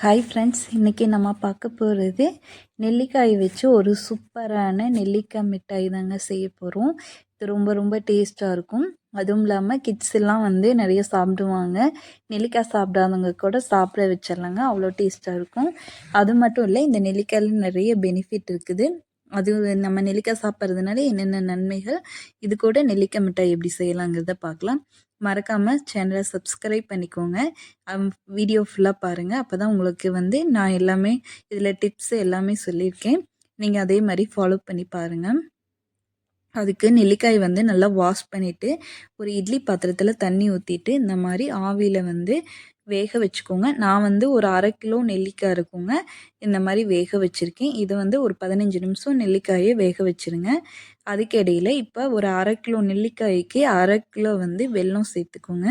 Hi friends இன்றைக்கி நம்ம பார்க்க போகிறது நெல்லிக்காய் வச்சு ஒரு சூப்பரான நெல்லிக்காய் மிட்டாய் தாங்க செய்ய போகிறோம் இது ரொம்ப ரொம்ப டேஸ்ட்டாக இருக்கும். அதுவும் இல்லாமல் கிட்ஸ் எல்லாம் வந்து நிறைய சாப்பிடுவாங்க. நெல்லிக்காய் சாப்பிடாதவங்க கூட சாப்பிட வச்சிடலாங்க. அவ்வளோ டேஸ்ட்டாக இருக்கும். அது மட்டும் இல்லை இந்த நெல்லிக்காயில் நிறைய பெனிஃபிட் இருக்குது. அது நம்ம நெல்லிக்காய் சாப்பிட்றதுனால என்னென்ன நன்மைகள் இது கூட நெல்லிக்காய் மிட்டாய் எப்படி செய்யலாங்கிறத பார்க்கலாம். மறக்காமல் சேனலை சப்ஸ்கிரைப் பண்ணிக்கோங்க. வீடியோ ஃபுல்லாக பாருங்கள் அப்போ தான் உங்களுக்கு வந்து நான் எல்லாமே இதில் டிப்ஸ் எல்லாமே சொல்லியிருக்கேன். நீங்கள் அதே மாதிரி ஃபாலோ பண்ணி பாருங்கள் அதுக்கு நெல்லிக்காய் வந்து நல்லா வாஷ் பண்ணிவிட்டு ஒரு இட்லி பாத்திரத்தில் தண்ணி ஊற்றிட்டு இந்த மாதிரி ஆவியில் வந்து வேக வச்சுக்கோங்க. நான் வந்து ஒரு அரை கிலோ நெல்லிக்காய் இருக்குங்க. இந்த மாதிரி வேக வச்சுருக்கேன். இது வந்து ஒரு பதினஞ்சு நிமிஷம் நெல்லிக்காயை வேக வச்சுருங்க. அதுக்கு இடையில் இப்போ ஒரு அரை கிலோ நெல்லிக்காய்க்கு அரை கிலோ வந்து வெல்லம் சேர்த்துக்கோங்க.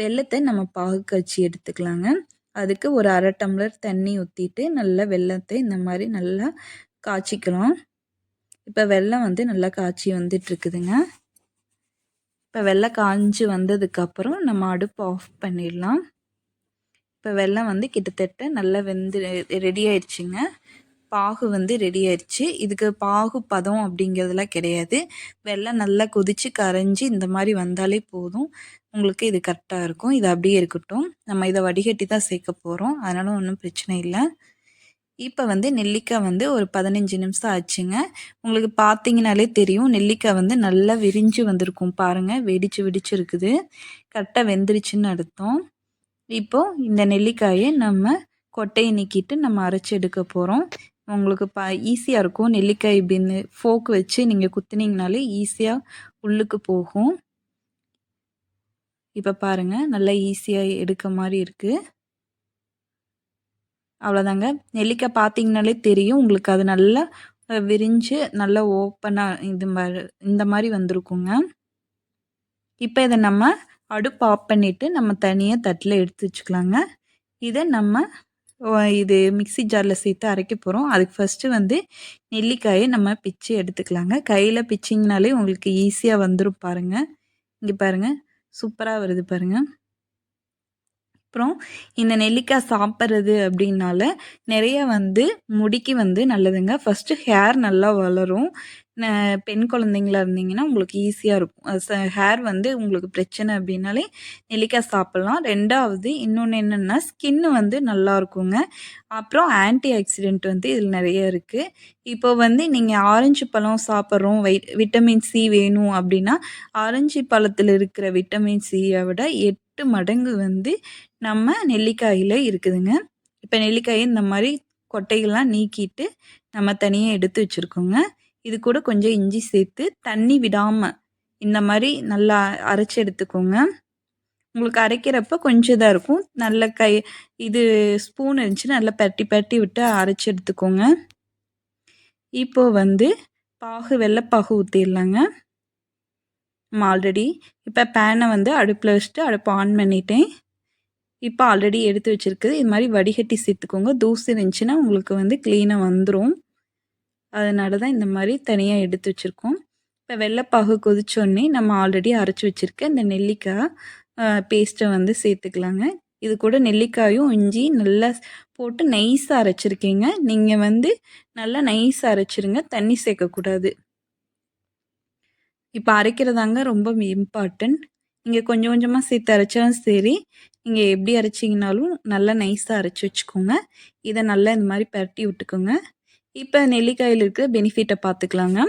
வெள்ளத்தை நம்ம பாகு காய்ச்சி எடுத்துக்கலாங்க. அதுக்கு ஒரு அரை டம்ளர் தண்ணி ஊற்றிட்டு நல்லா வெள்ளத்தை இந்த மாதிரி நல்லா காய்ச்சிக்கலாம். இப்போ வெள்ளம் வந்து நல்லா காய்ச்சி வந்துட்டுருக்குதுங்க. இப்போ வெள்ளம் காஞ்சி வந்ததுக்கப்புறம் நம்ம அடுப்பு ஆஃப் பண்ணிடலாம். இப்போ வெள்ளம் வந்து கிட்டத்தட்ட நல்லா வெந்து ரெடி ஆயிடுச்சுங்க. பாகு வந்து ரெடி ஆயிடுச்சு. இதுக்கு பாகு பதம் அப்படிங்கிறதுலாம் கிடையாது. வெள்ளம் நல்லா கொதித்து கரைஞ்சி இந்த மாதிரி வந்தாலே போதும். உங்களுக்கு இது கரெக்டாக இருக்கும். இது அப்படியே இருக்கட்டும். நம்ம இதை வடிகட்டி தான் சேர்க்க போகிறோம் அதனால் ஒன்றும் பிரச்சனை இல்லை. இப்போ வந்து நெல்லிக்காய் வந்து ஒரு பதினஞ்சு நிமிஷம் ஆச்சுங்க. உங்களுக்கு பார்த்தீங்கனாலே தெரியும். நெல்லிக்காய் வந்து நல்லா விரிஞ்சு வந்திருக்கும் பாருங்கள் வெடிச்சு வெடிச்சு இருக்குது. கரெக்டாக வெந்துருச்சுன்னு அர்த்தம். இப்போது இந்த நெல்லிக்காயை நம்ம கொட்டையை நீக்கிட்டு நம்ம அரைச்சி எடுக்க போகிறோம் உங்களுக்கு ப ஈஸியாக இருக்கும். நெல்லிக்காய் இப்படின்னு ஃபோக் வச்சு நீங்கள் குத்துனீங்கனாலே ஈஸியாக உள்ளுக்கு போகும். இப்போ பாருங்கள் நல்லா ஈஸியாக எடுக்க மாதிரி இருக்குது அவ்வளோதாங்க. நெல்லிக்காய் பார்த்தீங்கனாலே தெரியும். உங்களுக்கு அது நல்லா விரிஞ்சு நல்லா ஓப்பனாக இது மாதிரி இந்த மாதிரி வந்திருக்குங்க. இப்போ இதை நம்ம அடுப்பு ஆஃப் பண்ணிவிட்டு நம்ம தனியாக தட்டில் எடுத்து வச்சுக்கலாங்க. இதை நம்ம இது மிக்சி ஜாரில் சேர்த்து அரைக்க போகிறோம் அதுக்கு ஃபஸ்ட்டு வந்து நெல்லிக்காயை நம்ம பிச்சு எடுத்துக்கலாங்க. கையில் பிச்சிங்கனாலே உங்களுக்கு ஈஸியாக வந்துடும் பாருங்கள் இங்கே பாருங்கள் சூப்பராக வருது பாருங்கள் அப்புறம் இந்த நெல்லிக்காய் சாப்பிட்றது அப்படின்னால நிறைய வந்து முடிக்கு வந்து நல்லதுங்க. ஃபஸ்ட்டு ஹேர் நல்லா வளரும். பெண் குழந்தைங்களா இருந்தீங்கன்னா உங்களுக்கு ஈஸியாக இருக்கும். ஹேர் வந்து உங்களுக்கு பிரச்சனை அப்படின்னாலே நெல்லிக்காய் சாப்பிட்லாம். ரெண்டாவது இன்னொன்று என்னென்னா ஸ்கின்னு வந்து நல்லா இருக்குங்க. அப்புறம் ஆன்டி ஆக்சிடென்ட் வந்து இதில் நிறைய இருக்குது இப்போ வந்து நீங்கள் ஆரஞ்சு பழம் சாப்பிட்றோம். வை விட்டமின் சி வேணும் அப்படின்னா ஆரஞ்சு பழத்தில் இருக்கிற விட்டமின் சியை விட எட்டு மடங்கு வந்து நம்ம நெல்லிக்காயில் இருக்குதுங்க. இப்போ நெல்லிக்காயை இந்த மாதிரி கொட்டைகள்லாம் நீக்கிட்டு நம்ம தனியாக எடுத்து வச்சுருக்கோங்க. இது கூட கொஞ்சம் இஞ்சி சேர்த்து தண்ணி விடாமல் இந்த மாதிரி நல்லா அரைச்சி எடுத்துக்கோங்க. உங்களுக்கு அரைக்கிறப்ப கொஞ்சம் இதாக இருக்கும். நல்ல கை இது ஸ்பூன் இருந்துச்சு நல்லா பரட்டி பரட்டி விட்டு அரைச்சி எடுத்துக்கோங்க. இப்போது வந்து பாகு வெள்ளைப்பாகு ஊற்றிடலாங்க நம்ம ஆல்ரெடி இப்போ பேனை வந்து அடுப்பில் வச்சுட்டு அடுப்பை ஆன் பண்ணிட்டேன். இப்போ ஆல்ரெடி எடுத்து வச்சுருக்குது. இது மாதிரி வடிகட்டி சேர்த்துக்கோங்க. தூசி இருந்துச்சுன்னா உங்களுக்கு வந்து க்ளீனாக வந்துடும் அதனால தான் இந்த மாதிரி தனியாக எடுத்து வச்சுருக்கோம். இப்போ வெள்ளைப்பாகு கொதிச்சோடனே நம்ம ஆல்ரெடி அரைச்சி வச்சுருக்க இந்த நெல்லிக்காய் பேஸ்ட்டை வந்து சேர்த்துக்கலாங்க. இது கூட நெல்லிக்காயும் இஞ்சி நல்லா போட்டு நைஸாக அரைச்சிருக்கீங்க. நீங்கள் வந்து நல்லா நைஸாக அரைச்சிருங்க. தண்ணி சேர்க்கக்கூடாது. இப்போ அரைக்கிறதாங்க ரொம்ப இம்பார்ட்டன்ட் நீங்கள் கொஞ்சம் கொஞ்சமாக சேர்த்து அரைச்சாலும் சரி நீங்கள் எப்படி அரைச்சிங்கனாலும் நல்லா நைஸாக அரைச்சி வச்சுக்கோங்க. இதை நல்லா இந்த மாதிரி பரட்டி விட்டுக்கோங்க. இப்போ நெல்லிக்காயில் இருக்கிற பெனிஃபிட்டை பார்த்துக்கலாங்க.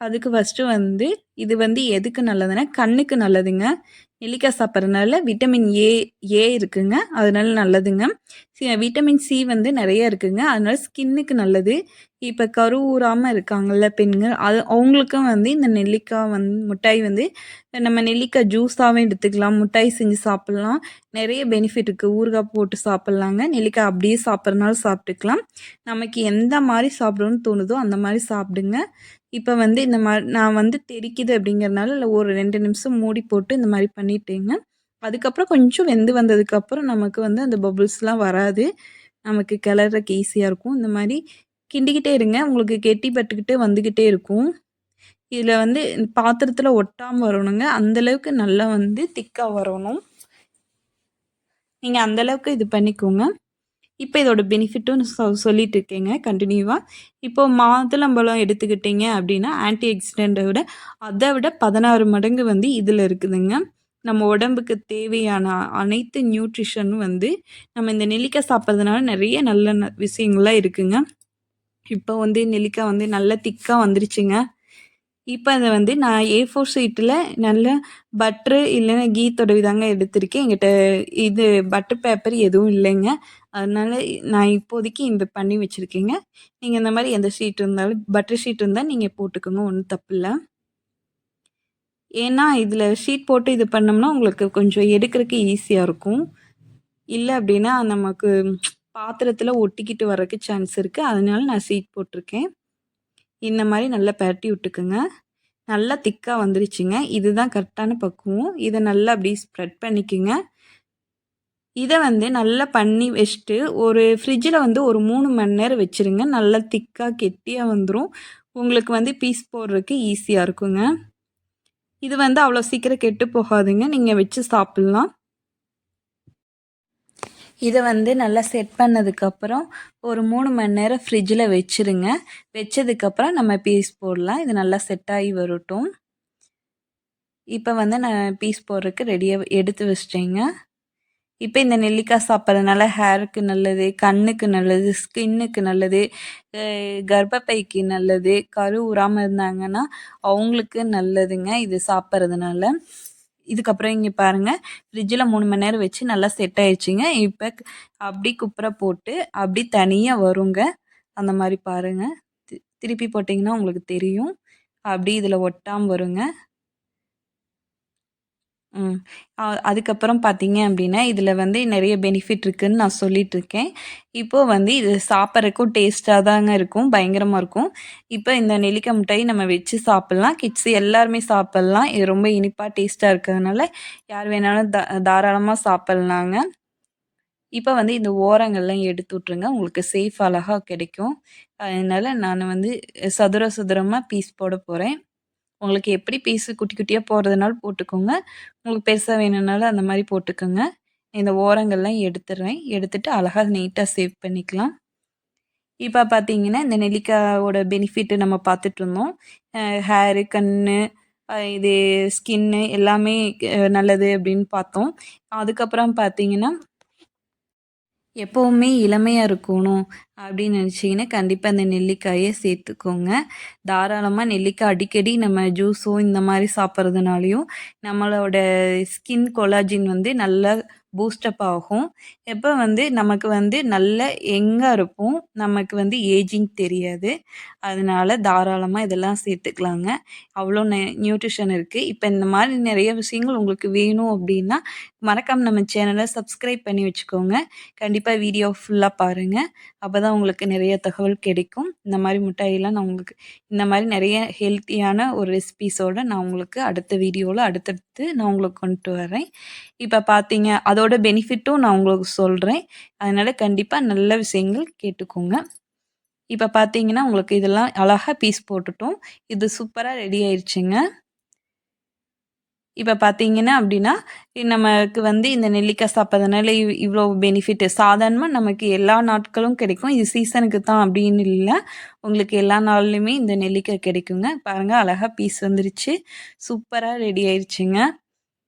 அதுக்கு ஃபஸ்ட்டு வந்து இது வந்து எதுக்கு நல்லதுன்னா கண்ணுக்கு நல்லதுங்க. நெல்லிக்காய் சாப்பிட்றதுனால விட்டமின் ஏ ஏ இருக்குங்க. அதனால நல்லதுங்க. விட்டமின் சி வந்து நிறைய இருக்குங்க. அதனால ஸ்கின்னுக்கு நல்லது. இப்போ கரு ஊறாமல் இருக்காங்கல்ல பெண்கள் அது அவங்களுக்கும் வந்து இந்த நெல்லிக்காய் வந்து மிட்டாய் வந்து நம்ம நெல்லிக்காய் ஜூஸாகவும் எடுத்துக்கலாம். மிட்டாய் செஞ்சு சாப்பிட்லாம். நிறைய பெனிஃபிட் இருக்குது ஊறுகாய் போட்டு சாப்பிட்லாங்க. நெல்லிக்காய் அப்படியே சாப்பிட்றதுனால சாப்பிட்டுக்கலாம். நமக்கு எந்த மாதிரி சாப்பிடணும்னு தோணுதோ அந்த மாதிரி சாப்பிடுங்க. இப்போ வந்து இந்த மாதிரி நான் வந்து தெரிக்குது அப்படிங்கிறனால இல்லை ஒரு ரெண்டு நிமிஷம் மூடி போட்டு இந்த மாதிரி பண்ணிட்டேங்க. அதுக்கப்புறம் கொஞ்சம் வெந்து வந்ததுக்கப்புறம் நமக்கு வந்து அந்த பபுள்ஸ்லாம் வராது. நமக்கு கிளறக்கு ஈஸியாக இருக்கும். இந்த மாதிரி கிண்டிக்கிட்டே இருங்க. உங்களுக்கு கெட்டி பட்டுக்கிட்டே வந்துக்கிட்டே இருக்கும். இதில் வந்து பாத்திரத்தில் ஒட்டாமல் வரணுங்க. அந்தளவுக்கு நல்லா வந்து திக்காக வரணும். நீங்கள் அந்தளவுக்கு இது பண்ணிக்கோங்க. இப்போ இதோட பெனிஃபிட்டும் சொ சொல்லிட்டு இருக்கேங்க கண்டினியூவாக இப்போ மாதுளம்பழம் எடுத்துக்கிட்டிங்க அப்படின்னா ஆன்டி ஆக்சிடெண்ட்டை விட அதை விட பதினாறு மடங்கு வந்து இதில் இருக்குதுங்க. நம்ம உடம்புக்கு தேவையான அனைத்து நியூட்ரிஷனும் வந்து நம்ம இந்த நெல்லிக்காய் சாப்பிட்றதுனால நிறைய நல்ல ந விஷயங்கள்லாம் இருக்குங்க. இப்போ வந்து நெல்லிக்காய் வந்து நல்ல திக்காக வந்துருச்சுங்க. இப்போ அதை வந்து நான் ஏ ஃபோர் ஷீட்டில் நல்ல பட்ரு இல்லைன்னா கீ தடவி தாங்க எடுத்திருக்கேன். என்கிட்ட இது பட்டர் பேப்பர் எதுவும் இல்லைங்க. அதனால நான் இப்போதைக்கு இந்த பண்ணி வச்சுருக்கேங்க. நீங்கள் இந்த மாதிரி எந்த ஷீட் இருந்தாலும் பட்டர் ஷீட் இருந்தால் நீங்கள் போட்டுக்கோங்க ஒன்றும் தப்பு இல்லை. ஏன்னா இதில் ஷீட் போட்டு இது பண்ணோம்னா உங்களுக்கு கொஞ்சம் எடுக்கிறதுக்கு ஈஸியாக இருக்கும். இல்லை அப்படின்னா நமக்கு பாத்திரத்தில் ஒட்டிக்கிட்டு வர்றதுக்கு சான்ஸ் இருக்குது அதனால நான் ஷீட் போட்டிருக்கேன். இந்த மாதிரி நல்லா பரட்டி விட்டுக்குங்க. நல்லா திக்காக வந்துருச்சுங்க. இதுதான் கரெக்டான பக்குவம். இதை நல்லா அப்படி ஸ்ப்ரெட் பண்ணிக்கோங்க. இதை வந்து நல்லா பண்ணி வச்சுட்டு ஒரு ஃப்ரிட்ஜில் வந்து ஒரு மூணு மணி நேரம் வச்சுருங்க. நல்லா திக்காக கெட்டியாக வந்துடும் உங்களுக்கு வந்து பீஸ் போடுறதுக்கு ஈஸியாக இருக்குங்க. இது வந்து அவ்வளோ சீக்கிரம் கெட்டு போகாதுங்க. நீங்கள் வச்சு சாப்பிட்லாம். இதை வந்து நல்லா செட் பண்ணதுக்கப்புறம் ஒரு மூணு மணி நேரம் ஃப்ரிட்ஜில் வச்சுருங்க. வச்சதுக்கப்புறம் நம்ம பீஸ் போடலாம். இது நல்லா செட் ஆகி வரட்டும். இப்போ வந்து நான் பீஸ் போடுறதுக்கு ரெடியாக எடுத்து வச்சிட்டேங்க. இப்போ இந்த நெல்லிக்காய் சாப்பிட்றதுனால ஹேருக்கு நல்லது கண்ணுக்கு நல்லது ஸ்கின்னுக்கு நல்லது கர்ப்பப்பைக்கு நல்லது கரு உறாமல் இருந்தாங்கன்னா அவங்களுக்கு நல்லதுங்க இது சாப்பிட்றதுனால. இதுக்கப்புறம் இங்கே பாருங்கள் ஃப்ரிட்ஜில் மூணு மணி நேரம் வச்சு நல்லா செட் ஆயிடுச்சுங்க. இப்போ அப்படி குப்புற போட்டு அப்படி தனியாக வருங்க. அந்த மாதிரி பாருங்கள் திருப்பி போட்டிங்கன்னா உங்களுக்கு தெரியும். அப்படி இதில் ஒட்டாமல் வருங்க. ம். அதுக்கப்புறம் பார்த்தீங்க அப்படின்னா இதில் வந்து நிறைய பெனிஃபிட் இருக்குதுன்னு நான் இருக்கேன் இப்போது வந்து இது சாப்பிட்றக்கும் டேஸ்ட்டாக தாங்க இருக்கும் பயங்கரமாக இருக்கும். இப்போ இந்த நெல்லிக்காய் மிட்டாய் நம்ம வச்சு சாப்பிட்லாம். கிட்ஸ் எல்லாருமே சாப்பிட்லாம். இது ரொம்ப இனிப்பாக டேஸ்ட்டாக இருக்கிறதுனால யார் வேணாலும் தா தாராளமாக சாப்பிட்லாங்க. இப்போ வந்து இந்த ஓரங்கள்லாம் எடுத்து விட்ருங்க உங்களுக்கு சேஃப் அழகாக கிடைக்கும். அதனால நான் வந்து சதுர சதுரமாக பீஸ் போட போகிறேன் உங்களுக்கு எப்படி பீஸு குட்டி குட்டியாக போடுறதுனாலும் போட்டுக்கோங்க. உங்களுக்கு பெருசாக வேணும்னாலும் அந்த மாதிரி போட்டுக்கோங்க. இந்த ஓரங்கள்லாம் எடுத்துடுறேன். எடுத்துகிட்டு அழகாக நீட்டாக சேவ் பண்ணிக்கலாம். இப்போ பார்த்தீங்கன்னா இந்த நெல்லிக்காயோட பெனிஃபிட்டு நம்ம பார்த்துட்ருந்தோம் ஹேரு கண் இது ஸ்கின்னு எல்லாமே நல்லது அப்படின்னு பார்த்தோம். அதுக்கப்புறம் பார்த்தீங்கன்னா எப்போவுமே இளமையாக இருக்கணும் அப்படின்னு நினச்சிங்கன்னா கண்டிப்பாக அந்த நெல்லிக்காயை சேர்த்துக்கோங்க. தாராளமாக நெல்லிக்காய் அடிக்கடி நம்ம ஜூஸோ இந்த மாதிரி சாப்பிட்றதுனாலையும் நம்மளோட ஸ்கின் கொலாஜின் வந்து நல்லா பூஸ்டப் ஆகும். எப்போ வந்து நமக்கு வந்து நல்ல எங்கே இருப்போம். நமக்கு வந்து ஏஜிங் தெரியாது. அதனால தாராளமாக இதெல்லாம் சேர்த்துக்கலாங்க. அவ்வளோ நெ நியூட்ரிஷன் இருக்குது இப்போ இந்த மாதிரி நிறைய விஷயங்கள் உங்களுக்கு வேணும் அப்படின்னா மறக்காமல் நம்ம சேனலை சப்ஸ்கிரைப் பண்ணி வச்சுக்கோங்க. கண்டிப்பாக வீடியோ ஃபுல்லாக பாருங்கள் அப்போ தான் உங்களுக்கு நிறைய தகவல் கிடைக்கும். இந்த மாதிரி மிட்டாயெல்லாம் நான் உங்களுக்கு இந்த மாதிரி நிறைய ஹெல்த்தியான ஒரு ரெசிபிஸோடு நான் உங்களுக்கு அடுத்த வீடியோவில் அடுத்தடுத்து நான் உங்களுக்கு கொண்டு வரேன் இப்போ பார்த்தீங்க அதோட பெனிஃபிட்டும் நான் உங்களுக்கு சொல்கிறேன் அதனால் கண்டிப்பாக நல்ல விஷயங்கள் கேட்டுக்கோங்க. இப்போ பார்த்தீங்கன்னா உங்களுக்கு இதெல்லாம் அழகாக பீஸ் போட்டுட்டோம். இது சூப்பராக ரெடி ஆயிடுச்சுங்க இப்போ பார்த்தீங்கன்னா அப்படின்னா நமக்கு வந்து இந்த நெல்லிக்காய் சாப்பிட்றதுனால இவ் இவ்வளோ பெனிஃபிட்டு சாதாரணமாக நமக்கு எல்லா நாட்களும் கிடைக்கும். இது சீசனுக்கு தான் அப்படின்னு இல்லை. உங்களுக்கு எல்லா நாள்லையுமே இந்த நெல்லிக்காய் கிடைக்குங்க. பாருங்கள் அழகாக பீஸ் வந்துருச்சு. சூப்பராக ரெடி ஆயிடுச்சுங்க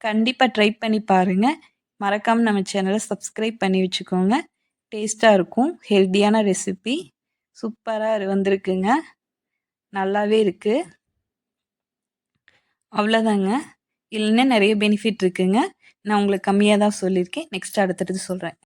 கண்டிப்பாக ட்ரை பண்ணி பாருங்கள் மறக்காமல் நம்ம சேனலை சப்ஸ்கிரைப் பண்ணி வச்சுக்கோங்க. டேஸ்ட்டாக இருக்கும். ஹெல்த்தியான ரெசிபி சூப்பராக வந்திருக்குங்க. நல்லாவே இருக்குது அவ்வளோதாங்க இல்லைன்னா நிறைய பெனிஃபிட் இருக்குங்க. நான் உங்களுக்கு கம்மியாக தான் சொல்லியிருக்கேன். நெக்ஸ்ட் அடுத்தடுத்து சொல்கிறேன்